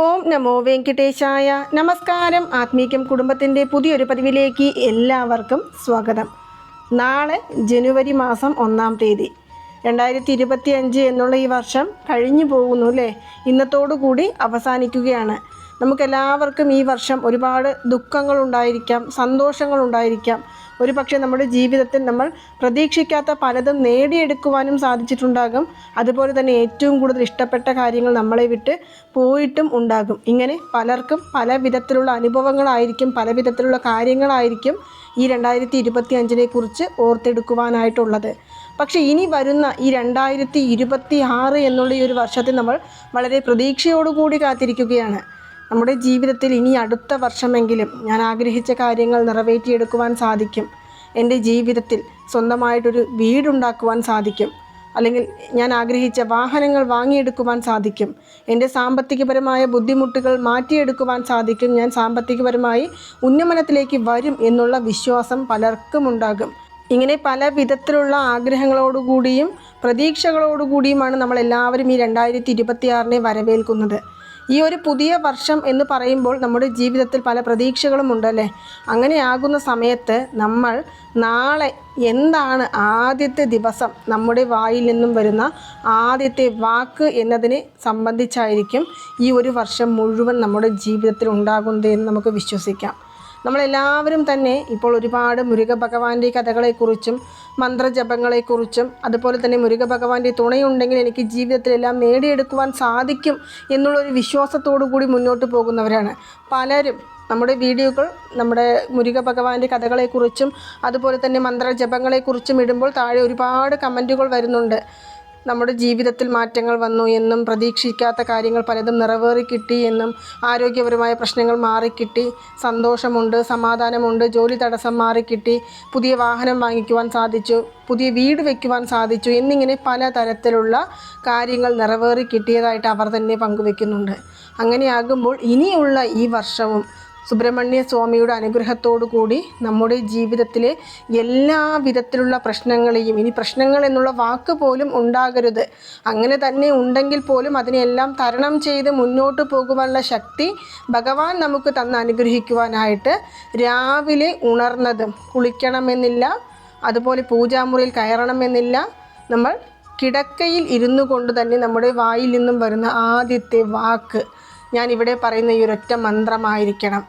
ഓം നമോ വെങ്കിടേശായ നമസ്കാരം. ആത്മീകം കുടുംബത്തിന്റെ പുതിയൊരു പതിവിലേക്ക് എല്ലാവർക്കും സ്വാഗതം. നാളെ ജനുവരി മാസം ഒന്നാം തീയതി. രണ്ടായിരത്തി ഇരുപത്തി അഞ്ച് എന്നുള്ള ഈ വർഷം കഴിഞ്ഞു പോകുന്നു അല്ലേ? ഇന്നത്തോടു കൂടി അവസാനിക്കുകയാണ്. നമുക്കെല്ലാവർക്കും ഈ വർഷം ഒരുപാട് ദുഃഖങ്ങളുണ്ടായിരിക്കാം സന്തോഷങ്ങളുണ്ടായിരിക്കാം. ഒരു പക്ഷേ നമ്മുടെ ജീവിതത്തിൽ നമ്മൾ പ്രതീക്ഷിക്കാത്ത പലതും നേടിയെടുക്കുവാനും സാധിച്ചിട്ടുണ്ടാകും. അതുപോലെ തന്നെ ഏറ്റവും കൂടുതൽ ഇഷ്ടപ്പെട്ട കാര്യങ്ങൾ നമ്മളെ വിട്ട് പോയിട്ടും ഉണ്ടാകും. ഇങ്ങനെ പലർക്കും പല വിധത്തിലുള്ള അനുഭവങ്ങളായിരിക്കും പല വിധത്തിലുള്ള കാര്യങ്ങളായിരിക്കും ഈ രണ്ടായിരത്തി ഇരുപത്തി അഞ്ചിനെ കുറിച്ച് ഓർത്തെടുക്കുവാനായിട്ടുള്ളത്. പക്ഷേ ഇനി വരുന്ന ഈ രണ്ടായിരത്തി ഇരുപത്തി ആറ് എന്നുള്ള ഈ ഒരു വർഷത്തെ നമ്മൾ വളരെ പ്രതീക്ഷയോടുകൂടി കാത്തിരിക്കുകയാണ്. നമ്മുടെ ജീവിതത്തിൽ ഇനി അടുത്ത വർഷമെങ്കിലും ഞാൻ ആഗ്രഹിച്ച കാര്യങ്ങൾ നിറവേറ്റിയെടുക്കുവാൻ സാധിക്കും. എന്റെ ജീവിതത്തിൽ സ്വന്തമായിട്ടൊരു വീടുണ്ടാക്കുവാൻ സാധിക്കും. അല്ലെങ്കിൽ ഞാൻ ആഗ്രഹിച്ച വാഹനങ്ങൾ വാങ്ങിയെടുക്കുവാൻ സാധിക്കും. എന്റെ സാമ്പത്തികപരമായ ബുദ്ധിമുട്ടുകൾ മാറ്റിയെടുക്കുവാൻ സാധിക്കും. ഞാൻ സാമ്പത്തികപരമായി ഉന്നമനത്തിലേക്ക് വരും എന്നുള്ള വിശ്വാസം പലർക്കും ഉണ്ടാകും ഇങ്ങനെ പല വിധത്തിലുള്ള ആഗ്രഹങ്ങളോടുകൂടിയും പ്രതീക്ഷകളോടുകൂടിയുമാണ് നമ്മളെല്ലാവരും ഈ രണ്ടായിരത്തി ഇരുപത്തിയാറിനെ വരവേൽക്കുന്നത്. ഈ ഒരു പുതിയ വർഷം എന്ന് പറയുമ്പോൾ നമ്മുടെ ജീവിതത്തിൽ പല പ്രതീക്ഷകളും ഉണ്ടല്ലേ അങ്ങനെയാകുന്ന സമയത്ത് നമ്മൾ നാളെ എന്താണ് ആദ്യത്തെ ദിവസം നമ്മുടെ വായിൽ നിന്നും വരുന്ന ആദ്യത്തെ വാക്ക് എന്നതിനെ സംബന്ധിച്ചായിരിക്കും ഈ ഒരു വർഷം മുഴുവൻ നമ്മുടെ ജീവിതത്തിൽ ഉണ്ടാകുന്നത് എന്ന് നമുക്ക് വിശ്വസിക്കാം. നമ്മളെല്ലാവരും തന്നെ ഇപ്പോൾ ഒരുപാട് മുരുക ഭഗവാന്റെ കഥകളെക്കുറിച്ചും മന്ത്രജപങ്ങളെക്കുറിച്ചും അതുപോലെ തന്നെ മുരുക ഭഗവാന്റെ തുണയുണ്ടെങ്കിൽ എനിക്ക് ജീവിതത്തിലെല്ലാം നേടിയെടുക്കുവാൻ സാധിക്കും എന്നുള്ളൊരു വിശ്വാസത്തോടു കൂടി മുന്നോട്ട് പോകുന്നവരാണ്. പലരും നമ്മുടെ വീഡിയോകൾ നമ്മുടെ മുരുക ഭഗവാന്റെ കഥകളെക്കുറിച്ചും അതുപോലെ തന്നെ മന്ത്രജപങ്ങളെക്കുറിച്ചും ഇടുമ്പോൾ താഴെ ഒരുപാട് കമന്റുകൾ വരുന്നുണ്ട്. നമ്മുടെ ജീവിതത്തിൽ മാറ്റങ്ങൾ വന്നു എന്നും പ്രതീക്ഷിക്കാത്ത കാര്യങ്ങൾ പലതും നിറവേറി കിട്ടി എന്നും ആരോഗ്യപരമായ പ്രശ്നങ്ങൾ മാറിക്കിട്ടി സന്തോഷമുണ്ട് സമാധാനമുണ്ട് ജോലി തടസ്സം മാറിക്കിട്ടി പുതിയ വാഹനം വാങ്ങിക്കുവാൻ സാധിച്ചു പുതിയ വീട് വയ്ക്കുവാൻ സാധിച്ചു എന്നിങ്ങനെ പല തരത്തിലുള്ള കാര്യങ്ങൾ നിറവേറി കിട്ടിയതായിട്ട് അവർ തന്നെ പങ്കുവെക്കുന്നുണ്ട്. അങ്ങനെയാകുമ്പോൾ ഇനിയുള്ള ഈ വർഷവും സുബ്രഹ്മണ്യ സ്വാമിയുടെ അനുഗ്രഹത്തോടു കൂടി നമ്മുടെ ജീവിതത്തിലെ എല്ലാ വിധത്തിലുള്ള പ്രശ്നങ്ങളെയും ഇനി പ്രശ്നങ്ങൾ എന്നുള്ള വാക്ക് പോലും ഉണ്ടാകരുത്. അങ്ങനെ തന്നെ ഉണ്ടെങ്കിൽ പോലും അതിനെല്ലാം തരണം ചെയ്ത് മുന്നോട്ട് പോകുവാനുള്ള ശക്തി ഭഗവാൻ നമുക്ക് തന്ന് അനുഗ്രഹിക്കുവാനായിട്ട് രാവിലെ ഉണർന്നതും കുളിക്കണമെന്നില്ല അതുപോലെ പൂജാമുറിയിൽ കയറണമെന്നില്ല. നമ്മൾ കിടക്കയിൽ ഇരുന്നു കൊണ്ട് തന്നെ നമ്മുടെ വായിൽ നിന്നും വരുന്ന ആദ്യത്തെ വാക്ക്. ഞാൻ ഇവിടെ പറയുന്ന ഈ ഒരൊറ്റ മന്ത്രമായിരിക്കണം.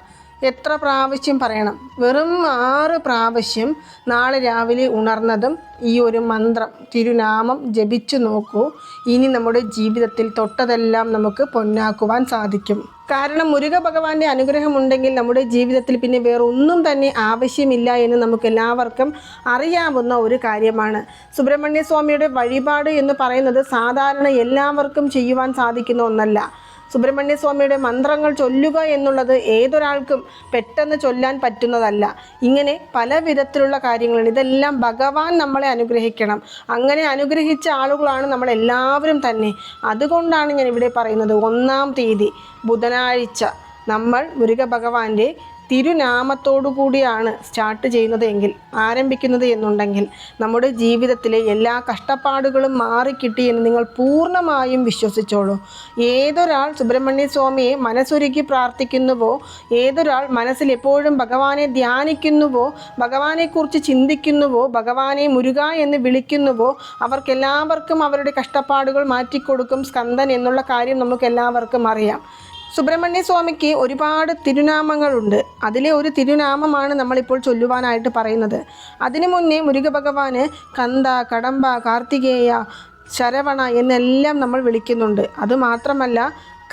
എത്ര പ്രാവശ്യം പറയണം? വെറും ആറ് പ്രാവശ്യം നാളെ രാവിലെ ഉണർന്നതും ഈ ഒരു മന്ത്രം തിരുനാമം ജപിച്ചു നോക്കൂ. ഇനി നമ്മുടെ ജീവിതത്തിൽ തൊട്ടതെല്ലാം നമുക്ക് പൊന്നാക്കുവാൻ സാധിക്കും. കാരണം മുരുക ഭഗവാന്റെ അനുഗ്രഹം ഉണ്ടെങ്കിൽ നമ്മുടെ ജീവിതത്തിൽ പിന്നെ വേറെ ഒന്നും തന്നെ ആവശ്യമില്ല എന്ന് നമുക്ക് എല്ലാവർക്കും അറിയാവുന്ന ഒരു കാര്യമാണ്. സുബ്രഹ്മണ്യ സ്വാമിയുടെ വഴിപാട് എന്ന് പറയുന്നത് സാധാരണ എല്ലാവർക്കും ചെയ്യുവാൻ സാധിക്കുന്ന ഒന്നല്ല. സുബ്രഹ്മണ്യ സ്വാമിയുടെ മന്ത്രങ്ങൾ ചൊല്ലുക എന്നുള്ളത് ഏതൊരാൾക്കും പെട്ടെന്ന് ചൊല്ലാൻ പറ്റുന്നതല്ല. ഇങ്ങനെ പല വിധത്തിലുള്ള കാര്യങ്ങളാണ് ഇതെല്ലാം ഭഗവാൻ നമ്മളെ അനുഗ്രഹിക്കണം. അങ്ങനെ അനുഗ്രഹിച്ച ആളുകളാണ് നമ്മളെല്ലാവരും തന്നെ. അതുകൊണ്ടാണ് ഞാൻ ഇവിടെ പറയുന്നത്. ഒന്നാം തീയതി ബുധനാഴ്ച നമ്മൾ മുരുക ഭഗവാന്റെ തിരുനാമത്തോടു കൂടിയാണ് സ്റ്റാർട്ട് ചെയ്യുന്നത് എങ്കിൽ ആരംഭിക്കുന്നത് എന്നുണ്ടെങ്കിൽ നമ്മുടെ ജീവിതത്തിലെ എല്ലാ കഷ്ടപ്പാടുകളും മാറിക്കിട്ടി എന്ന് നിങ്ങൾ പൂർണമായും വിശ്വസിച്ചോളൂ. ഏതൊരാൾ സുബ്രഹ്മണ്യ സ്വാമിയെ മനസ്സൊരുക്കി പ്രാർത്ഥിക്കുന്നുവോ ഏതൊരാൾ മനസ്സിൽ എപ്പോഴും ഭഗവാനെ ധ്യാനിക്കുന്നുവോ ഭഗവാനെക്കുറിച്ച് ചിന്തിക്കുന്നുവോ ഭഗവാനെ മുരുക എന്ന് വിളിക്കുന്നുവോ അവർക്കെല്ലാവർക്കും അവരുടെ കഷ്ടപ്പാടുകൾ മാറ്റിക്കൊടുക്കും സ്കന്ദൻ എന്നുള്ള കാര്യം നമുക്ക് എല്ലാവർക്കും അറിയാം. സുബ്രഹ്മണ്യ സ്വാമിക്ക് ഒരുപാട് തിരുനാമങ്ങളുണ്ട്. അതിലെ ഒരു തിരുനാമമാണ് നമ്മളിപ്പോൾ ചൊല്ലുവാനായിട്ട് പറയുന്നത്. അതിനു മുന്നേ മുരുക ഭഗവാന് കന്ത കടമ്പ കാർത്തികേയ ശരവണ എന്നെല്ലാം നമ്മൾ വിളിക്കുന്നുണ്ട്. അതുമാത്രമല്ല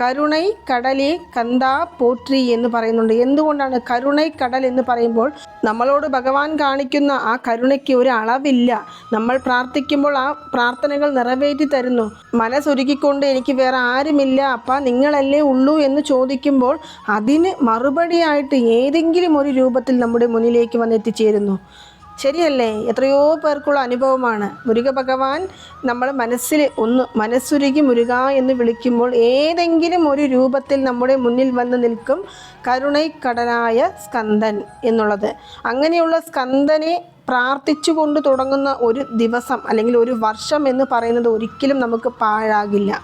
കരുണൈ കടലേ കന്താ പോട്രി എന്ന് പറയുന്നുണ്ട്. എന്തുകൊണ്ടാണ് കരുണൈ കടൽ എന്ന് പറയുമ്പോൾ നമ്മളോട് ഭഗവാൻ കാണിക്കുന്ന ആ കരുണയ്ക്ക് ഒരു അളവില്ല. നമ്മൾ പ്രാർത്ഥിക്കുമ്പോൾ ആ പ്രാർത്ഥനകൾ നിറവേറ്റി തരുന്നു. മനസ്സൊരുക്കിക്കൊണ്ട് എനിക്ക് വേറെ ആരുമില്ല. അപ്പ നിങ്ങളല്ലേ ഉള്ളൂ എന്ന് ചോദിക്കുമ്പോൾ അതിന് മറുപടിയായിട്ട് ഏതെങ്കിലും ഒരു രൂപത്തിൽ നമ്മുടെ മുന്നിലേക്ക് വന്ന് എത്തിച്ചേരുന്നു ശരിയല്ലേ? എത്രയോ പേർക്കുള്ള അനുഭവമാണ്. മുരുക ഭഗവാൻ നമ്മൾ മനസ്സിൽ ഒന്ന് മനസ്സുരുകി മുരുക എന്ന് വിളിക്കുമ്പോൾ ഏതെങ്കിലും ഒരു രൂപത്തിൽ നമ്മുടെ മുന്നിൽ വന്ന് നിൽക്കും കരുണൈക്കടനായ സ്കന്ദൻ എന്നുള്ളത്. അങ്ങനെയുള്ള സ്കന്ദനെ പ്രാർത്ഥിച്ചുകൊണ്ട് തുടങ്ങുന്ന ഒരു ദിവസം അല്ലെങ്കിൽ ഒരു വർഷം എന്ന് പറയുന്നത് ഒരിക്കലും നമുക്ക് പാഴാകില്ല.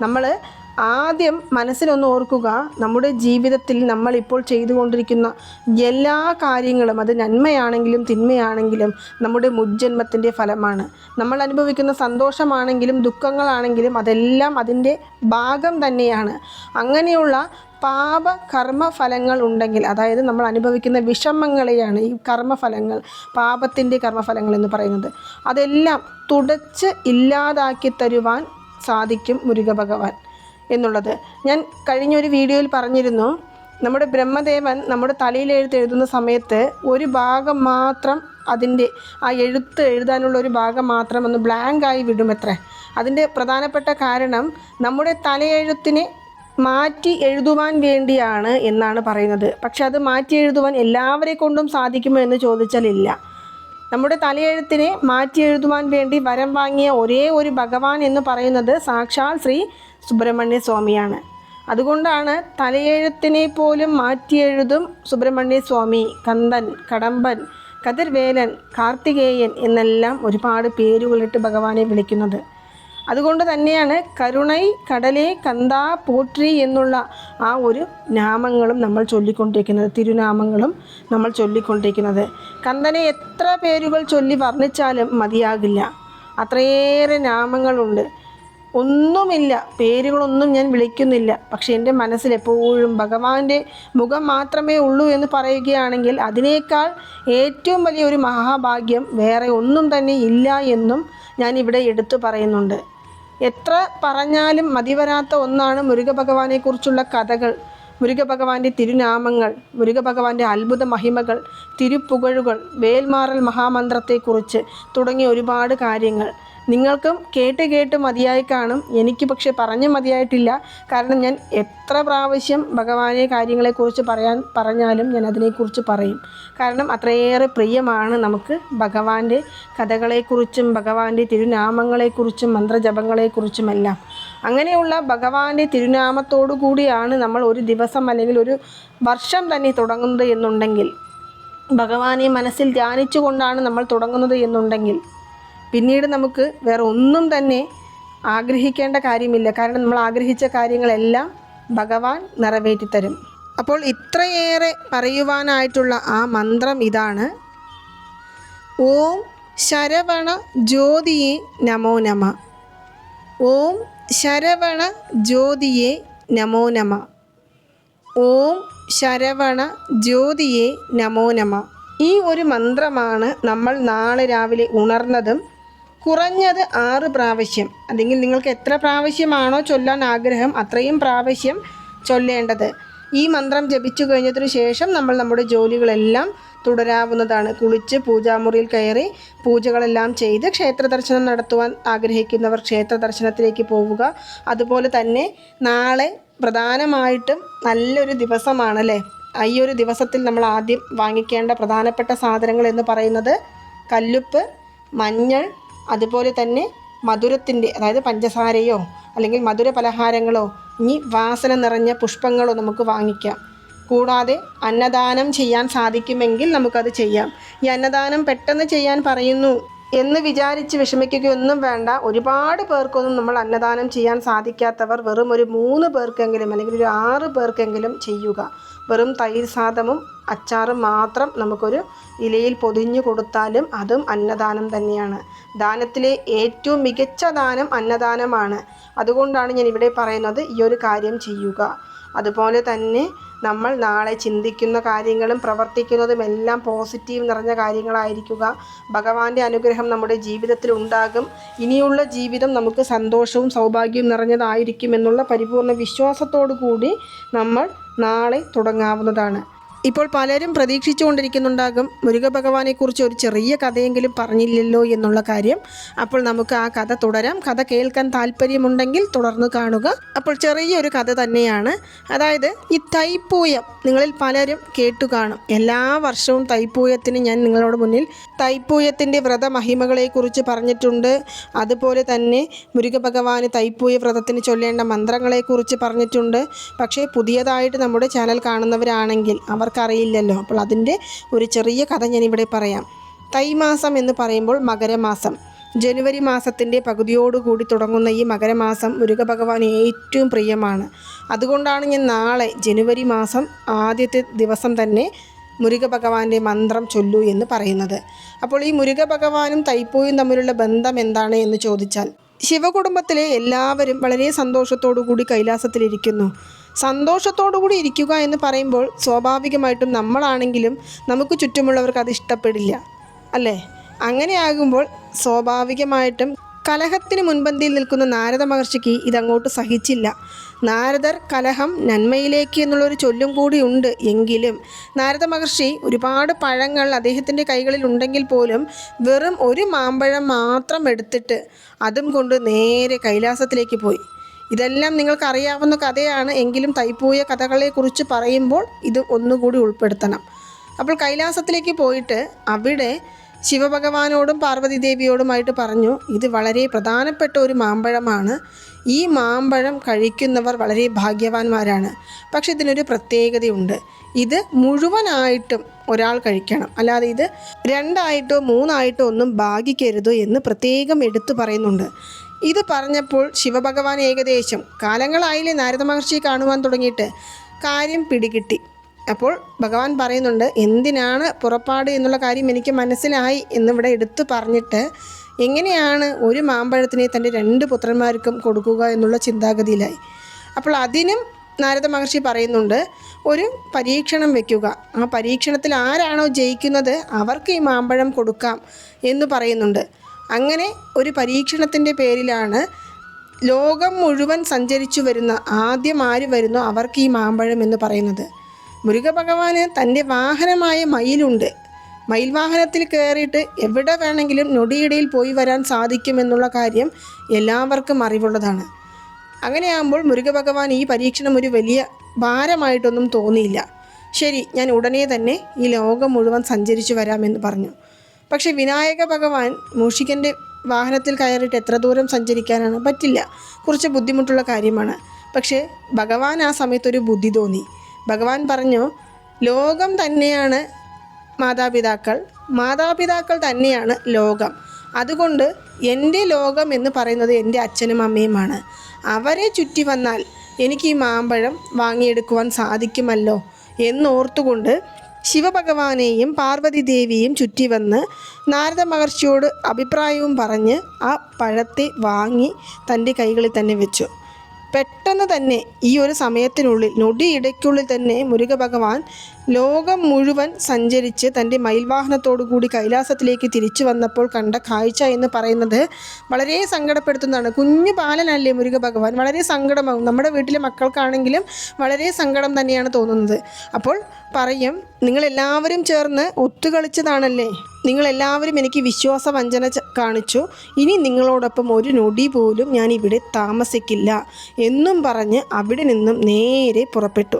നമ്മൾ ആദ്യം മനസ്സിലൊന്ന് ഓർക്കുക നമ്മുടെ ജീവിതത്തിൽ നമ്മൾ ഇപ്പോൾ ചെയ്തുകൊണ്ടിരിക്കുന്ന എല്ലാ കാര്യങ്ങളും അത് നന്മയാണെങ്കിലും തിന്മയാണെങ്കിലും നമ്മുടെ മുജ്ജന്മത്തിന്റെ ഫലമാണ്. നമ്മൾ അനുഭവിക്കുന്ന സന്തോഷമാണെങ്കിലും ദുഃഖങ്ങളാണെങ്കിലും അതെല്ലാം അതിന്റെ ഭാഗം തന്നെയാണ്. അങ്ങനെയുള്ള പാപ കർമ്മഫലങ്ങൾ ഉണ്ടെങ്കിൽ അതായത് നമ്മൾ അനുഭവിക്കുന്ന വിഷമങ്ങളെയാണ് ഈ കർമ്മഫലങ്ങൾ പാപത്തിന്റെ കർമ്മഫലങ്ങൾ എന്ന് പറയുന്നത്. അതെല്ലാം തുടച്ച് ഇല്ലാതാക്കി തരുവാൻ സാധിക്കും മുരുക ഭഗവാൻ എന്നുള്ളത്. ഞാൻ കഴിഞ്ഞൊരു വീഡിയോയിൽ പറഞ്ഞിരുന്നു നമ്മുടെ ബ്രഹ്മദേവൻ നമ്മുടെ തലയിൽ എഴുത്ത് എഴുതുന്ന സമയത്ത് ഒരു ഭാഗം മാത്രം അതിന്റെ ആ എഴുത്ത് എഴുതാനുള്ള ഒരു ഭാഗം മാത്രം ഒന്ന് ബ്ലാങ്കായി വിടുമത്രേ. അതിന്റെ പ്രധാനപ്പെട്ട കാരണം നമ്മുടെ തലയെഴുത്തിനെ മാറ്റി എഴുതുവാൻ വേണ്ടിയാണ് എന്നാണ് പറയുന്നത്. പക്ഷെ അത് മാറ്റി എഴുതുവാൻ എല്ലാവരെ കൊണ്ടും സാധിക്കുമോ എന്ന് ചോദിച്ചാൽ ഇല്ല നമ്മുടെ തലയെഴുത്തിനെ മാറ്റി എഴുതുവാൻ വേണ്ടി വരം വാങ്ങിയ ഒരേ ഒരു ഭഗവാൻ എന്ന് പറയുന്നത് സാക്ഷാൽ ശ്രീ സുബ്രഹ്മണ്യ സ്വാമിയാണ്. അതുകൊണ്ടാണ് തലയെഴുത്തിനെ പോലും മാറ്റി എഴുതും സുബ്രഹ്മണ്യ സ്വാമി കന്ദൻ കടമ്പൻ കതിർവേലൻ കാർത്തികേയൻ എന്നെല്ലാം ഒരുപാട് പേരുകളിട്ട് ഭഗവാനെ വിളിക്കുന്നത്. അതുകൊണ്ട് തന്നെയാണ് കരുണൈ കടലേ കന്താ പോട്രി എന്നുള്ള ആ ഒരു നാമങ്ങളും നമ്മൾ ചൊല്ലിക്കൊണ്ടിരിക്കുന്നത് തിരുനാമങ്ങളും നമ്മൾ ചൊല്ലിക്കൊണ്ടിരിക്കുന്നത്. കന്ദനെ എത്ര പേരുകൾ ചൊല്ലി വർണിച്ചാലും മതിയാകില്ല. അത്രയേറെ നാമങ്ങളുണ്ട്. ഒന്നുമില്ല പേരുകളൊന്നും ഞാൻ വിളിക്കുന്നില്ല. പക്ഷെ എന്റെ മനസ്സിൽ എപ്പോഴും ഭഗവാന്റെ മുഖം മാത്രമേ ഉള്ളൂ എന്ന് പറയുകയാണെങ്കിൽ അതിനേക്കാൾ ഏറ്റവും വലിയൊരു മഹാഭാഗ്യം വേറെ ഒന്നും തന്നെ ഇല്ല എന്നും ഞാൻ ഇവിടെ എടുത്തു പറയുന്നുണ്ട്. എത്ര പറഞ്ഞാലും മതിവരാത്ത ഒന്നാണ് മുരുകഭഗവാനെക്കുറിച്ചുള്ള കഥകൾ. മുരുകഭഗവാന്റെ തിരുനാമങ്ങൾ മുരുകഭഗവാന്റെ അത്ഭുത മഹിമകൾ തിരുപ്പുകഴുകൾ വേൽമാറൽ മഹാമന്ത്രത്തെക്കുറിച്ച് തുടങ്ങിയ ഒരുപാട് കാര്യങ്ങൾ. നിങ്ങൾക്കും കേട്ട് കേട്ട് മതിയായി കാണും. എനിക്ക് പക്ഷെ പറഞ്ഞ് മതിയായിട്ടില്ല. കാരണം ഞാൻ എത്ര പ്രാവശ്യം ഭഗവാനെ കാര്യങ്ങളെക്കുറിച്ച് പറയാൻ പറഞ്ഞാലും ഞാൻ അതിനെക്കുറിച്ച് പറയും. കാരണം അത്രയേറെ പ്രിയമാണ് നമുക്ക് ഭഗവാന്റെ കഥകളെക്കുറിച്ചും ഭഗവാന്റെ തിരുനാമങ്ങളെക്കുറിച്ചും മന്ത്രജപങ്ങളെക്കുറിച്ചുമെല്ലാം അങ്ങനെയുള്ള ഭഗവാന്റെ തിരുനാമത്തോടു കൂടിയാണ് നമ്മൾ ഒരു ദിവസം അല്ലെങ്കിൽ ഒരു വർഷം തന്നെ തുടങ്ങുന്നത് എന്നുണ്ടെങ്കിൽ ഭഗവാനെ മനസ്സിൽ ധ്യാനിച്ചുകൊണ്ടാണ് നമ്മൾ തുടങ്ങുന്നത് എന്നുണ്ടെങ്കിൽ പിന്നീട് നമുക്ക് വേറെ ഒന്നും തന്നെ ആഗ്രഹിക്കേണ്ട കാര്യമില്ല. കാരണം നമ്മൾ ആഗ്രഹിച്ച കാര്യങ്ങളെല്ലാം ഭഗവാൻ നിറവേറ്റിത്തരും. അപ്പോൾ ഇത്രയേറെ പറയുവാനായിട്ടുള്ള ആ മന്ത്രം ഇതാണ്. ഓം ശരവണ ജ്യോതിയെ നമോ നമ. ഓം ശരവണ ജ്യോതിയെ നമോ നമ. ഓം ശരവണ ജ്യോതിയെ നമോ നമ. ഈ ഒരു മന്ത്രമാണ് നമ്മൾ നാളെ രാവിലെ ഉണർന്നതും കുറഞ്ഞത് ആറ് പ്രാവശ്യം. അല്ലെങ്കിൽ നിങ്ങൾക്ക് എത്ര പ്രാവശ്യമാണോ ചൊല്ലാൻ ആഗ്രഹം അത്രയും പ്രാവശ്യം ചൊല്ലേണ്ടത്. ഈ മന്ത്രം ജപിച്ചു കഴിഞ്ഞതിന് ശേഷം നമ്മൾ നമ്മുടെ ജോലികളെല്ലാം തുടരാവുന്നതാണ്. കുളിച്ച് പൂജാമുറിയിൽ കയറി പൂജകളെല്ലാം ചെയ്ത് ക്ഷേത്ര ദർശനം നടത്തുവാൻ ആഗ്രഹിക്കുന്നവർ ക്ഷേത്ര ദർശനത്തിലേക്ക് പോവുക. അതുപോലെ തന്നെ നാളെ പ്രധാനമായിട്ടും നല്ലൊരു ദിവസമാണല്ലേ? ഈ ഒരു ദിവസത്തിൽ നമ്മൾ ആദ്യം വാങ്ങിക്കേണ്ട പ്രധാനപ്പെട്ട സാധനങ്ങൾ എന്ന് പറയുന്നത് കല്ലുപ്പ് മഞ്ഞൾ അതുപോലെ തന്നെ മധുരത്തിന്റെ അതായത് പഞ്ചസാരയോ അല്ലെങ്കിൽ മധുര പലഹാരങ്ങളോ ഇനി വാസന നിറഞ്ഞ പുഷ്പങ്ങളോ നമുക്ക് വാങ്ങിക്കാം. കൂടാതെ അന്നദാനം ചെയ്യാൻ സാധിക്കുമെങ്കിൽ നമുക്കത് ചെയ്യാം. ഈ അന്നദാനം പെട്ടെന്ന് ചെയ്യാൻ പറയുന്നു എന്ന് വിചാരിച്ച് വിഷമിക്കുകയൊന്നും വേണ്ട. ഒരുപാട് പേർക്കൊന്നും നമ്മൾ അന്നദാനം ചെയ്യാൻ സാധിക്കാത്തവർ വെറും ഒരു മൂന്ന് പേർക്കെങ്കിലും അല്ലെങ്കിൽ ഒരു ആറ് പേർക്കെങ്കിലും ചെയ്യുക. വെറും തൈര് സാദമും അച്ചാറും മാത്രം നമുക്കൊരു ഇലയിൽ പൊതിഞ്ഞു കൊടുത്താലും അതും അന്നദാനം തന്നെയാണ്. ദാനത്തിലെ ഏറ്റവും മികച്ച ദാനം അന്നദാനമാണ്. അതുകൊണ്ടാണ് ഞാൻ ഇവിടെ പറയുന്നത് ഈ ഒരു കാര്യം ചെയ്യുക. അതുപോലെ തന്നെ നമ്മൾ നാളെ ചിന്തിക്കുന്ന കാര്യങ്ങളും പ്രവർത്തിക്കുന്നതും എല്ലാം പോസിറ്റീവ് നിറഞ്ഞ കാര്യങ്ങളായിരിക്കുക. ഭഗവാന്റെ അനുഗ്രഹം നമ്മുടെ ജീവിതത്തിൽ ഉണ്ടാകും. ഇനിയുള്ള ജീവിതം നമുക്ക് സന്തോഷവും സൗഭാഗ്യവും നിറഞ്ഞതായിരിക്കും എന്നുള്ള പരിപൂർണ വിശ്വാസത്തോടു കൂടി നമ്മൾ നാളെ തുടങ്ങാവുന്നതാണ്. ഇപ്പോൾ പലരും പ്രതീക്ഷിച്ചുകൊണ്ടിരിക്കുന്നുണ്ടാകും മുരുക ഭഗവാനെക്കുറിച്ച് ഒരു ചെറിയ കഥയെങ്കിലും പറഞ്ഞില്ലല്ലോ എന്നുള്ള കാര്യം. അപ്പോൾ നമുക്ക് ആ കഥ തുടരാം. കഥ കേൾക്കാൻ താല്പര്യമുണ്ടെങ്കിൽ തുടർന്ന് കാണുക. അപ്പോൾ ചെറിയൊരു കഥ തന്നെയാണ്. അതായത് ഈ തൈപ്പൂയം നിങ്ങളിൽ പലരും കേട്ടു കാണും. എല്ലാ വർഷവും തൈപ്പൂയത്തിന് ഞാൻ നിങ്ങളോട് മുന്നിൽ തൈപ്പൂയത്തിന്റെ വ്രത മഹിമകളെക്കുറിച്ച് പറഞ്ഞിട്ടുണ്ട്. അതുപോലെ തന്നെ മുരുക ഭഗവാന് തൈപ്പൂയ വ്രതത്തിന് ചൊല്ലേണ്ട മന്ത്രങ്ങളെക്കുറിച്ച് പറഞ്ഞിട്ടുണ്ട്. പക്ഷേ പുതിയതായിട്ട് നമ്മുടെ ചാനൽ കാണുന്നവരാണെങ്കിൽ അവർക്കറിയില്ലല്ലോ. അപ്പോൾ അതിന്റെ ഒരു ചെറിയ കഥ ഞാനിവിടെ പറയാം. തൈമാസം എന്ന് പറയുമ്പോൾ മകരമാസം. ജനുവരി മാസത്തിന്റെ പകുതിയോടുകൂടി തുടങ്ങുന്ന ഈ മകരമാസം മുരുക ഭഗവാൻ ഏറ്റവും പ്രിയമാണ്. അതുകൊണ്ടാണ് ഞാൻ നാളെ ജനുവരി മാസം ആദ്യത്തെ ദിവസം തന്നെ മുരുക ഭഗവാന്റെ മന്ത്രം ചൊല്ലു എന്ന് പറയുന്നത്. അപ്പോൾ ഈ മുരുക ഭഗവാനും തൈപ്പൂയും തമ്മിലുള്ള ബന്ധം എന്താണ് എന്ന് ചോദിച്ചാൽ ശിവകുടുംബത്തിലെ എല്ലാവരും വളരെ സന്തോഷത്തോടു കൂടി കൈലാസത്തിലിരിക്കുന്നു. സന്തോഷത്തോടു കൂടി ഇരിക്കുക എന്ന് പറയുമ്പോൾ സ്വാഭാവികമായിട്ടും നമ്മളാണെങ്കിലും നമുക്ക് ചുറ്റുമുള്ളവർക്ക് അത് ഇഷ്ടപ്പെടില്ല അല്ലേ? അങ്ങനെയാകുമ്പോൾ സ്വാഭാവികമായിട്ടും കലഹത്തിന് മുൻപന്തിയിൽ നിൽക്കുന്ന നാരദ മഹർഷിക്ക് ഇതങ്ങോട്ട് സഹിച്ചില്ല. നാരദർ കലഹം നന്മയിലേക്ക് എന്നുള്ളൊരു ചൊല്ലും കൂടി ഉണ്ട് എങ്കിലും നാരദ മഹർഷി ഒരുപാട് പഴങ്ങൾ അദ്ദേഹത്തിന്റെ കൈകളിൽ ഉണ്ടെങ്കിൽ പോലും വെറും ഒരു മാമ്പഴം മാത്രം എടുത്തിട്ട് അതും കൊണ്ട് നേരെ കൈലാസത്തിലേക്ക് പോയി. ഇതെല്ലാം നിങ്ങൾക്കറിയാവുന്ന കഥയാണ്. എങ്കിലും തൈപ്പൂയ കഥകളെക്കുറിച്ച് പറയുമ്പോൾ ഇത് ഒന്നുകൂടി ഉൾപ്പെടുത്തണം. അപ്പോൾ കൈലാസത്തിലേക്ക് പോയിട്ട് അവിടെ ശിവഭഗവാനോടും പാർവതി ദേവിയോടുമായിട്ട് പറഞ്ഞു ഇത് വളരെ പ്രധാനപ്പെട്ട ഒരു മാമ്പഴമാണ്. ഈ മാമ്പഴം കഴിക്കുന്നവർ വളരെ ഭാഗ്യവാന്മാരാണ്. പക്ഷെ ഇതിനൊരു പ്രത്യേകതയുണ്ട്. ഇത് മുഴുവനായിട്ടും ഒരാൾ കഴിക്കണം. അല്ലാതെ ഇത് രണ്ടായിട്ടോ മൂന്നായിട്ടോ ഒന്നും ഭാഗിക്കരുത് എന്ന് പ്രത്യേകം എടുത്തു പറയുന്നുണ്ട്. ഇത് പറഞ്ഞപ്പോൾ ശിവഭഗവാൻ ഏകദേശം കാലങ്ങളായില്ലേ നാരദ മഹർഷി കാണുവാൻ തുടങ്ങിയിട്ട് കാര്യം പിടികിട്ടി. അപ്പോൾ ഭഗവാൻ പറയുന്നുണ്ട് എന്തിനാണ് പുറപ്പാട് എന്നുള്ള കാര്യം എനിക്ക് മനസ്സിലായി എന്നിവിടെ എടുത്തു പറഞ്ഞിട്ട് എങ്ങനെയാണ് ഒരു മാമ്പഴത്തിനെ തന്റെ രണ്ട് പുത്രന്മാർക്കും കൊടുക്കുക എന്നുള്ള ചിന്താഗതിയിലായി. അപ്പോൾ അതിനും നാരദ മഹർഷി പറയുന്നുണ്ട് ഒരു പരീക്ഷണം വെക്കുക. ആ പരീക്ഷണത്തിൽ ആരാണോ ജയിക്കുന്നത് അവർക്ക് ഈ മാമ്പഴം കൊടുക്കാം എന്ന് പറയുന്നുണ്ട്. അങ്ങനെ ഒരു പരീക്ഷണത്തിന്റെ പേരിലാണ് ലോകം മുഴുവൻ സഞ്ചരിച്ചു വരുന്ന ആദ്യം ആര് വരുന്നു അവർക്ക് ഈ മാമ്പഴം എന്ന് പറയുന്നത്. മുരുക ഭഗവാന് തന്റെ വാഹനമായ മയിലുണ്ട്. മയിൽ വാഹനത്തിൽ കയറിയിട്ട് എവിടെ വേണമെങ്കിലും നൊടിയിടയിൽ പോയി വരാൻ സാധിക്കുമെന്നുള്ള കാര്യം എല്ലാവർക്കും അറിവുള്ളതാണ്. അങ്ങനെയാകുമ്പോൾ മുരുക ഭഗവാൻ ഈ പരീക്ഷണം ഒരു വലിയ ഭാരമായിട്ടൊന്നും തോന്നിയില്ല. ശരി ഞാൻ ഉടനെ തന്നെ ഈ ലോകം മുഴുവൻ സഞ്ചരിച്ചു വരാമെന്ന് പറഞ്ഞു. പക്ഷേ വിനായക ഭഗവാൻ മൂഷികന്റെ വാഹനത്തിൽ കയറിയിട്ട് എത്ര ദൂരം സഞ്ചരിക്കാനാണ് പറ്റില്ല. കുറച്ച് ബുദ്ധിമുട്ടുള്ള കാര്യമാണ്. പക്ഷേ ഭഗവാൻ ആ സമയത്തൊരു ബുദ്ധി തോന്നി. ഭഗവാൻ പറഞ്ഞു ലോകം തന്നെയാണ് മാതാപിതാക്കൾ. മാതാപിതാക്കൾ തന്നെയാണ് ലോകം. അതുകൊണ്ട് എന്റെ ലോകം എന്ന് പറയുന്നത് എന്റെ അച്ഛനും അമ്മയുമാണ്. അവരെ ചുറ്റി വന്നാൽ എനിക്ക് ഈ മാമ്പഴം വാങ്ങിയെടുക്കുവാൻ സാധിക്കുമല്ലോ എന്നോർത്തുകൊണ്ട് ശിവഭഗവാനെയും പാർവതി ദേവിയും ചുറ്റി വന്ന് നാരദ മഹർഷിയോട് അഭിപ്രായവും പറഞ്ഞ് ആ പഴത്തെ വാങ്ങി തന്റെ കൈകളിൽ തന്നെ വെച്ചു. പെട്ടെന്ന് തന്നെ ഈ ഒരു സമയത്തിനുള്ളിൽ നൊടിയിടയ്ക്കുള്ളിൽ തന്നെ മുരുക ഭഗവാൻ ലോകം മുഴുവൻ സഞ്ചരിച്ച് തന്റെ മയിൽവാഹനത്തോടുകൂടി കൈലാസത്തിലേക്ക് തിരിച്ചു വന്നപ്പോൾ കണ്ട കാഴ്ച എന്ന് പറയുന്നത് വളരെ സങ്കടപ്പെടുത്തുന്നതാണ്. കുഞ്ഞു ബാലനല്ലേ മുരുക ഭഗവാൻ വളരെ സങ്കടമാകും നമ്മുടെ വീട്ടിലെ മക്കൾക്കാണെങ്കിലും വളരെ സങ്കടം തന്നെയാണ് തോന്നുന്നത്. അപ്പോൾ പറയും നിങ്ങളെല്ലാവരും ചേർന്ന് ഒത്തുകളിച്ചതാണല്ലേ? നിങ്ങളെല്ലാവരും എനിക്ക് വിശ്വാസവഞ്ചന വഞ്ചന കാണിച്ചു. ഇനി നിങ്ങളോടൊപ്പം ഒരു നൊടി പോലും ഞാൻ ഇവിടെ താമസിക്കില്ല എന്നും പറഞ്ഞ് അവിടെ നിന്നും നേരെ പുറപ്പെട്ടു.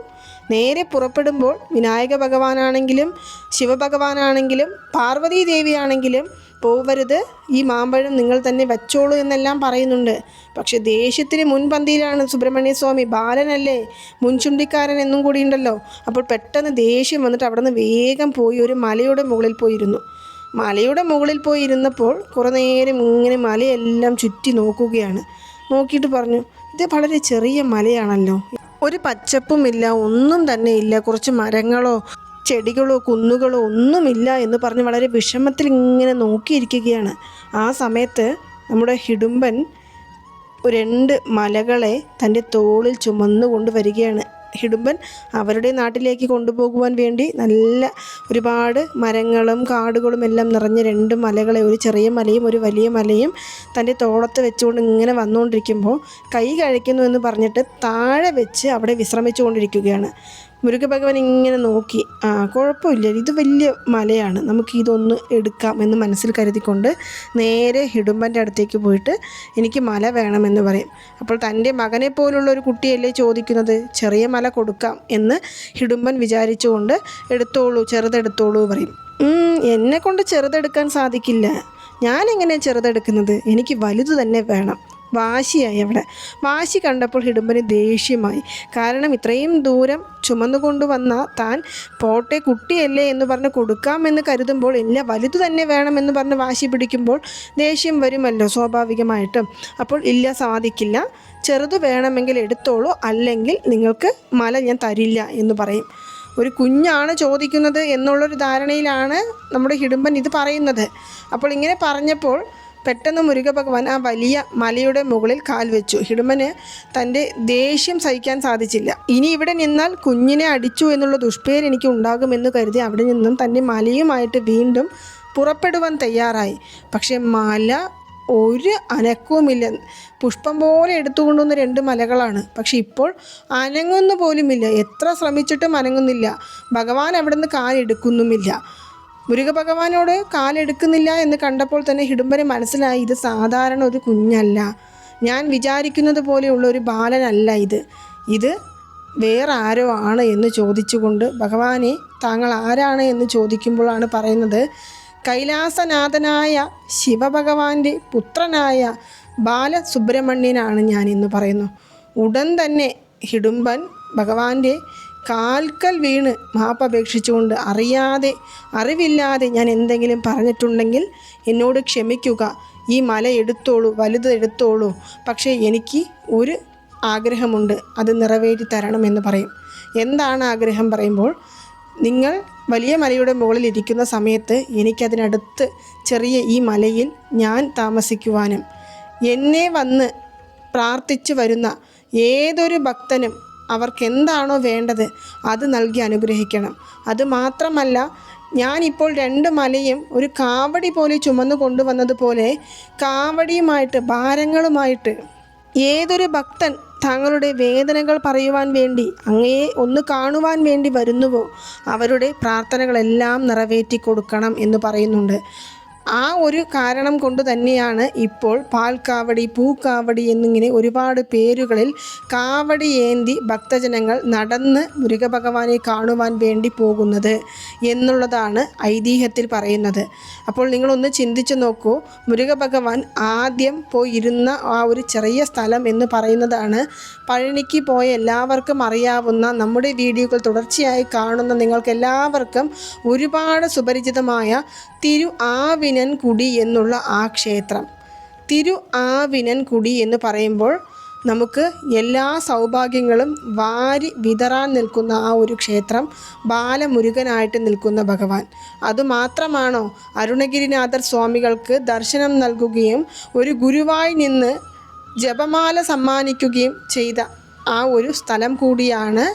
നേരെ പുറപ്പെടുമ്പോൾ വിനായക ഭഗവാനാണെങ്കിലും ശിവഭഗവാനാണെങ്കിലും പാർവതീ ദേവിയാണെങ്കിലും പോവരുത്. ഈ മാമ്പഴം നിങ്ങൾ തന്നെ വച്ചോളൂ എന്നെല്ലാം പറയുന്നുണ്ട്. പക്ഷെ ദേഷ്യത്തിന് മുൻപന്തിയിലാണ് സുബ്രഹ്മണ്യ സ്വാമി ബാലനല്ലേ? മുൻചുണ്ടിക്കാരൻ എന്നും കൂടി ഉണ്ടല്ലോ. അപ്പോൾ പെട്ടെന്ന് ദേഷ്യം വന്നിട്ട് അവിടെ നിന്ന് വേഗം പോയി ഒരു മലയുടെ മുകളിൽ പോയിരുന്നു. മലയുടെ മുകളിൽ പോയി ഇരുന്നപ്പോൾ കുറേ നേരം ഇങ്ങനെ മലയെല്ലാം ചുറ്റി നോക്കുകയാണ്. നോക്കിയിട്ട് പറഞ്ഞു ഇത് വളരെ ചെറിയ മലയാണല്ലോ ഒരു പച്ചപ്പുമില്ല ഒന്നും തന്നെ ഇല്ല. കുറച്ച് മരങ്ങളോ ചെടികളോ കുന്നുകളോ ഒന്നുമില്ല എന്ന് പറഞ്ഞ് വളരെ വിഷമത്തിൽ ഇങ്ങനെ നോക്കിയിരിക്കുകയാണ്. ആ സമയത്ത് നമ്മുടെ ഹിഡുമ്പൻ രണ്ട് മലകളെ തന്റെ തോളിൽ ചുമന്നുകൊണ്ട് വരികയാണ്. ഹിഡുമ്പൻ അവരുടെ നാട്ടിലേക്ക് കൊണ്ടുപോകുവാൻ വേണ്ടി നല്ല ഒരുപാട് മരങ്ങളും കാടുകളും എല്ലാം നിറഞ്ഞ രണ്ട് മലകളെ ഒരു ചെറിയ മലയും ഒരു വലിയ മലയും തന്റെ തോളത്ത് വെച്ചുകൊണ്ട് ഇങ്ങനെ വന്നുകൊണ്ടിരിക്കുമ്പോൾ കൈ കഴിക്കുന്നു എന്ന് പറഞ്ഞിട്ട് താഴെ വെച്ച് അവിടെ വിശ്രമിച്ചുകൊണ്ടിരിക്കുകയാണ്. മുരുകഭഗവാൻ ഇങ്ങനെ നോക്കി ആ കുഴപ്പമില്ല ഇത് വലിയ മലയാണ് നമുക്ക് ഇതൊന്ന് എടുക്കാം എന്ന് മനസ്സിൽ കരുതിക്കൊണ്ട് നേരെ ഹിഡുമ്പന്റെ അടുത്തേക്ക് പോയിട്ട് എനിക്ക് മല വേണമെന്ന് പറയും. അപ്പോൾ തന്റെ മകനെ പോലുള്ള ഒരു കുട്ടിയല്ലേ ചോദിക്കുന്നത്? ചെറിയ മല കൊടുക്കാം എന്ന് ഹിഡുമ്പൻ വിചാരിച്ചുകൊണ്ട് എടുത്തോളൂ ചെറുതെടുത്തോളൂ പറയും. "ഉം, എന്നെ കൊണ്ട് ചെറുതെടുക്കാൻ സാധിക്കില്ല. ഞാൻ എങ്ങനെ ചെറുതെടുക്കുന്നത്? എനിക്ക് വലുത് തന്നെ വേണം. വാശിയായി അവിടെ. വാശി കണ്ടപ്പോൾ ഹിഡുമ്പന് ദേഷ്യമായി. കാരണം ഇത്രയും ദൂരം ചുമന്നുകൊണ്ടുവന്ന താൻ പോട്ടെ കുട്ടിയല്ലേ എന്ന് പറഞ്ഞ് കൊടുക്കാമെന്ന് കരുതുമ്പോൾ ഇല്ല വലുത് തന്നെ വേണമെന്ന് പറഞ്ഞ് വാശി പിടിക്കുമ്പോൾ ദേഷ്യം വരുമല്ലോ സ്വാഭാവികമായിട്ടും. അപ്പോൾ ഇല്ല സാധിക്കില്ല. ചെറുത് വേണമെങ്കിൽ എടുത്തോളൂ അല്ലെങ്കിൽ നിങ്ങൾക്ക് മല ഞാൻ തരില്ല എന്ന് പറയും. ഒരു കുഞ്ഞാണ് ചോദിക്കുന്നത് എന്നുള്ളൊരു ധാരണയിലാണ് നമ്മുടെ ഹിഡുമ്പൻ ഇത് പറയുന്നത്. അപ്പോൾ ഇങ്ങനെ പറഞ്ഞപ്പോൾ പെട്ടെന്ന് മുരുക ഭഗവാൻ ആ വലിയ മലയുടെ മുകളിൽ കാൽ വെച്ചു. ഹിടുമന് തന്റെ ദേഷ്യം സഹിക്കാൻ സാധിച്ചില്ല. ഇനി ഇവിടെ നിന്നാൽ കുഞ്ഞിനെ അടിച്ചു എന്നുള്ള ദുഷ്പേര് എനിക്ക് ഉണ്ടാകുമെന്ന് കരുതി അവിടെ നിന്നും തന്റെ മലയുമായിട്ട് വീണ്ടും പുറപ്പെടുവാൻ തയ്യാറായി. പക്ഷേ മല ഒരു അനക്കവുമില്ല. പുഷ്പം പോലെ എടുത്തുകൊണ്ടുവന്ന രണ്ട് മലകളാണ്. പക്ഷെ ഇപ്പോൾ അനങ്ങുന്നു പോലുമില്ല. എത്ര ശ്രമിച്ചിട്ടും അനങ്ങുന്നില്ല. ഭഗവാൻ അവിടെ നിന്ന് കാലെടുക്കുന്നുമില്ല. മുരുക ഭഗവാനോട് കാലെടുക്കുന്നില്ല എന്ന് കണ്ടപ്പോൾ തന്നെ ഹിഡുംബന് മനസ്സിലായി ഇത് സാധാരണ ഒരു കുഞ്ഞല്ല. ഞാൻ വിചാരിക്കുന്നത് പോലെയുള്ള ഒരു ബാലനല്ല ഇത്. ഇത് വേറെ ആരോ ആണ് എന്ന് ചോദിച്ചുകൊണ്ട് ഭഗവാനെ താങ്കൾ ആരാണ് എന്ന് ചോദിക്കുമ്പോഴാണ് പറയുന്നത് കൈലാസനാഥനായ ശിവഭഗവാന്റെ പുത്രനായ ബാലസുബ്രഹ്മണ്യനാണ് ഞാൻ എന്ന് പറയുന്നു. ഉടൻ തന്നെ ഹിഡുംബൻ ഭഗവാന്റെ കാൽക്കൽ വീണ് മാപ്പപേക്ഷിച്ചുകൊണ്ട് അറിയാതെ അറിവില്ലാതെ ഞാൻ എന്തെങ്കിലും പറഞ്ഞിട്ടുണ്ടെങ്കിൽ എന്നോട് ക്ഷമിക്കുക. ഈ മല എടുത്തോളൂ വലുത് എടുത്തോളൂ. പക്ഷേ എനിക്ക് ഒരു ആഗ്രഹമുണ്ട്. അത് നിറവേറ്റി തരണമെന്ന് പറയും. എന്താണ് ആഗ്രഹം പറയുമ്പോൾ നിങ്ങൾ വലിയ മലയുടെ മുകളിൽ ഇരിക്കുന്ന സമയത്ത് എനിക്കതിനടുത്ത് ചെറിയ ഈ മലയിൽ ഞാൻ താമസിക്കുവാനും എന്നെ വന്ന് പ്രാർത്ഥിച്ചു വരുന്ന ഏതൊരു ഭക്തനും അവർക്ക് എന്താണോ വേണ്ടത് അത് നൽകി അനുഗ്രഹിക്കണം. അതുമാത്രമല്ല ഞാനിപ്പോൾ രണ്ട് മലയും ഒരു കാവടി പോലെ ചുമന്നു കൊണ്ടുവന്നതുപോലെ കാവടിയുമായിട്ട് ഭാരങ്ങളുമായിട്ട് ഏതൊരു ഭക്തൻ തങ്ങളുടെ വേദനകൾ പറയുവാൻ വേണ്ടി അങ്ങയെ ഒന്ന് കാണുവാൻ വേണ്ടി വരുന്നുവോ? അവരുടെ പ്രാർത്ഥനകളെല്ലാം നിറവേറ്റി കൊടുക്കണം എന്ന് പറയുന്നുണ്ട്. ആ ഒരു കാരണം കൊണ്ട് തന്നെയാണ് ഇപ്പോൾ പാൽക്കാവടി പൂക്കാവടി എന്നിങ്ങനെ ഒരുപാട് പേരുകളിൽ കാവടി ഏന്തി ഭക്തജനങ്ങൾ നടന്ന് മുരുകഭഗവാനെ കാണുവാൻ വേണ്ടി പോകുന്നത് എന്നുള്ളതാണ് ഐതിഹ്യത്തിൽ പറയുന്നത്. അപ്പോൾ നിങ്ങളൊന്ന് ചിന്തിച്ചു നോക്കൂ മുരുകഭഗവാൻ ആദ്യം പോയിരുന്ന ആ ഒരു ചെറിയ സ്ഥലം എന്ന് പറയുന്നതാണ് പഴനിക്ക് പോയ എല്ലാവർക്കും അറിയാവുന്ന നമ്മുടെ വീഡിയോകൾ തുടർച്ചയായി കാണുന്ന നിങ്ങൾക്ക് എല്ലാവർക്കും ഒരുപാട് സുപരിചിതമായ തിരു ആവിനൻകുടി എന്നുള്ള ആ ക്ഷേത്രം. തിരു ആവിനൻകുടി എന്ന് പറയുമ്പോൾ നമുക്ക് എല്ലാ സൗഭാഗ്യങ്ങളും വാരി വിതറാൻ നിൽക്കുന്ന ആ ഒരു ക്ഷേത്രം ബാലമുരുകനായിട്ട് നിൽക്കുന്ന ഭഗവാൻ. അതുമാത്രമാണോ അരുണഗിരിനാഥർ സ്വാമികൾക്ക് ദർശനം നൽകുകയും ഒരു ഗുരുവായി നിന്ന് ജപമാല സമ്മാനിക്കുകയും ചെയ്ത ആ ഒരു സ്ഥലം കൂടിയാണ്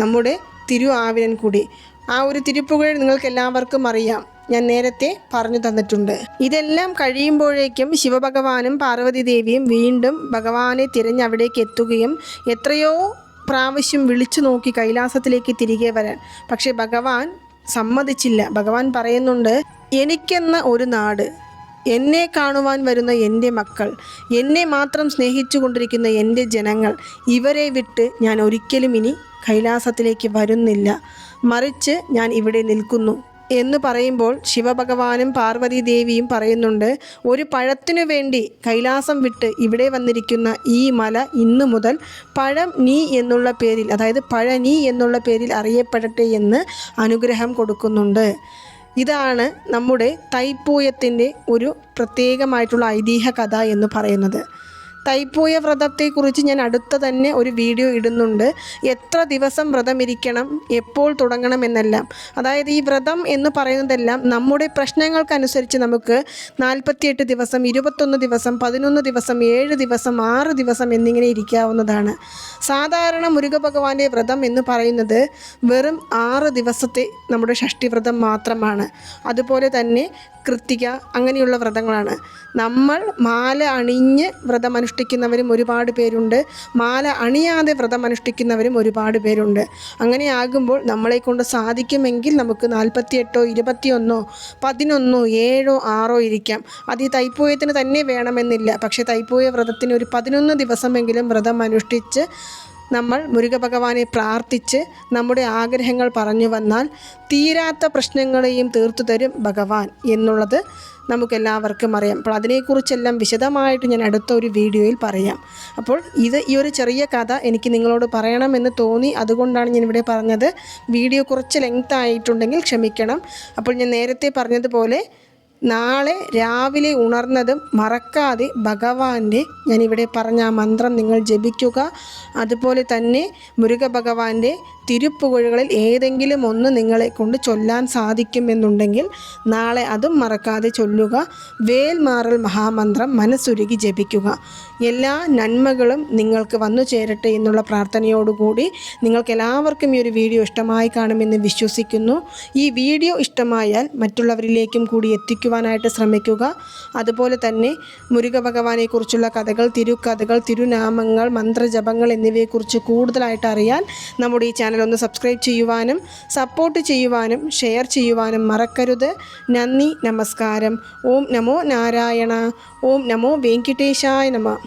നമ്മുടെ തിരു ആവിനൻകുടി ആ ഒരു തിരുപ്പുകഴ് നിങ്ങൾക്ക് എല്ലാവർക്കും അറിയാം. ഞാൻ നേരത്തെ പറഞ്ഞു തന്നിട്ടുണ്ട്. ഇതെല്ലാം കഴിയുമ്പോഴേക്കും ശിവഭഗവാനും പാർവതി ദേവിയും വീണ്ടും ഭഗവാനെ തിരഞ്ഞ് അവിടേക്ക് എത്തുകയും എത്രയോ പ്രാവശ്യം വിളിച്ചു നോക്കി കൈലാസത്തിലേക്ക് തിരികെ വരാൻ. പക്ഷേ ഭഗവാൻ സമ്മതിച്ചില്ല. ഭഗവാൻ പറയുന്നുണ്ട് എനിക്കെന്ന ഒരു നാട്. എന്നെ കാണുവാൻ വരുന്ന എന്റെ മക്കൾ. എന്നെ മാത്രം സ്നേഹിച്ചു കൊണ്ടിരിക്കുന്ന എന്റെ ജനങ്ങൾ. ഇവരെ വിട്ട് ഞാൻ ഒരിക്കലും ഇനി കൈലാസത്തിലേക്ക് വരുന്നില്ല. മറിച്ച് ഞാൻ ഇവിടെ നിൽക്കുന്നു. എന്ന് പറയുമ്പോൾ ശിവഭഗവാനും പാർവതി ദേവിയും പറയുന്നുണ്ട് ഒരു പഴത്തിനു വേണ്ടി കൈലാസം വിട്ട് ഇവിടെ വന്നിരിക്കുന്ന ഈ മല ഇന്നു മുതൽ പഴം നീ എന്നുള്ള പേരിൽ അതായത് പഴനി എന്നുള്ള പേരിൽ അറിയപ്പെടട്ടെ എന്ന് അനുഗ്രഹം കൊടുക്കുന്നുണ്ട്. ഇതാണ് നമ്മുടെ തൈപ്പൂയത്തിന്റെ ഒരു പ്രത്യേകമായിട്ടുള്ള ഐതിഹ്യ കഥ എന്ന് പറയുന്നത്. തൈപ്പൂയ വ്രതത്തെക്കുറിച്ച് ഞാൻ അടുത്ത തന്നെ ഒരു വീഡിയോ ഇടുന്നുണ്ട്. എത്ര ദിവസം വ്രതം ഇരിക്കണം എപ്പോൾ തുടങ്ങണം എന്നെല്ലാം. അതായത് ഈ വ്രതം എന്ന് പറയുന്നതെല്ലാം നമ്മുടെ പ്രശ്നങ്ങൾക്കനുസരിച്ച് നമുക്ക് നാൽപ്പത്തിയെട്ട് ദിവസം ഇരുപത്തൊന്ന് ദിവസം പതിനൊന്ന് ദിവസം ഏഴ് ദിവസം ആറ് ദിവസം എന്നിങ്ങനെ ഇരിക്കാവുന്നതാണ്. സാധാരണ മുരുക ഭഗവാന്റെ വ്രതം എന്ന് പറയുന്നത് വെറും ആറ് ദിവസത്തെ നമ്മുടെ ഷഷ്ടിവ്രതം മാത്രമാണ്. അതുപോലെ തന്നെ കൃത്തിക അങ്ങനെയുള്ള വ്രതങ്ങളാണ്. നമ്മൾ മാല അണിഞ്ഞ് വ്രതം അനുഷ്ഠിക്കുന്നവരും ഒരുപാട് പേരുണ്ട്. മാല അണിയാതെ വ്രതം അനുഷ്ഠിക്കുന്നവരും ഒരുപാട് പേരുണ്ട്. അങ്ങനെ ആകുമ്പോൾ നമ്മളെ കൊണ്ട് സാധിക്കുമെങ്കിൽ നമുക്ക് നാൽപ്പത്തിയെട്ടോ ഇരുപത്തിയൊന്നോ പതിനൊന്നോ ഏഴോ ആറോ ഇരിക്കാം. അത് ഈ തൈപ്പൂയത്തിന് തന്നെ വേണമെന്നില്ല. പക്ഷേ തൈപ്പൂയ വ്രതത്തിന് ഒരു പതിനൊന്ന് ദിവസമെങ്കിലും വ്രതം അനുഷ്ഠിച്ച് നമ്മൾ മുരുക ഭഗവാനെ പ്രാർത്ഥിച്ച് നമ്മുടെ ആഗ്രഹങ്ങൾ പറഞ്ഞു വന്നാൽ തീരാത്ത പ്രശ്നങ്ങളെയും തീർത്തു തരും ഭഗവാൻ എന്നുള്ളത് നമുക്കെല്ലാവർക്കും അറിയാം. അപ്പോൾ അതിനെക്കുറിച്ചെല്ലാം വിശദമായിട്ട് ഞാൻ അടുത്ത ഒരു വീഡിയോയിൽ പറയാം. അപ്പോൾ ഇത് ഈ ഒരു ചെറിയ കഥ എനിക്ക് നിങ്ങളോട് പറയണമെന്ന് തോന്നി. അതുകൊണ്ടാണ് ഞാൻ ഇവിടെ പറഞ്ഞത്. വീഡിയോ കുറച്ച് ലെങ്ത് ആയിട്ടുണ്ടെങ്കിൽ ക്ഷമിക്കണം. അപ്പോൾ ഞാൻ നേരത്തെ പറഞ്ഞതുപോലെ നാളെ രാവിലെ ഉണർന്നതും മറക്കാതെ ഭഗവാന്റെ ഞാനിവിടെ പറഞ്ഞ ആ മന്ത്രം നിങ്ങൾ ജപിക്കുക. അതുപോലെ തന്നെ മുരുക ഭഗവാന്റെ തിരുപ്പുകഴുകളിൽ ഏതെങ്കിലും ഒന്ന് നിങ്ങളെ കൊണ്ട് ചൊല്ലാൻ സാധിക്കുമെന്നുണ്ടെങ്കിൽ നാളെ അതും മറക്കാതെ ചൊല്ലുക. വേൽമാറൽ മഹാമന്ത്രം മനസ്സുരുകി ജപിക്കുക. എല്ലാ നന്മകളും നിങ്ങൾക്ക് വന്നു ചേരട്ടെ എന്നുള്ള പ്രാർത്ഥനയോടുകൂടി നിങ്ങൾക്ക് എല്ലാവർക്കും ഈ ഒരു വീഡിയോ ഇഷ്ടമായി കാണുമെന്ന് വിശ്വസിക്കുന്നു. ഈ വീഡിയോ ഇഷ്ടമായാൽ മറ്റുള്ളവരിലേക്കും കൂടി എത്തിക്കുവാനായിട്ട് ശ്രമിക്കുക. അതുപോലെ തന്നെ മുരുക ഭഗവാനെക്കുറിച്ചുള്ള കഥകൾ തിരുക്കഥകൾ തിരുനാമങ്ങൾ മന്ത്രജപങ്ങൾ എന്നിവയെക്കുറിച്ച് കൂടുതലായിട്ട് അറിയാൻ നമ്മുടെ ഈ ചാനൽ ഒന്ന് സബ്സ്ക്രൈബ് ചെയ്യുവാനും സപ്പോർട്ട് ചെയ്യുവാനും ഷെയർ ചെയ്യുവാനും മറക്കരുത്. നന്ദി നമസ്കാരം. ഓം നമോ നാരായണ. ഓം നമോ വെങ്കിട്ടേശായ നമ.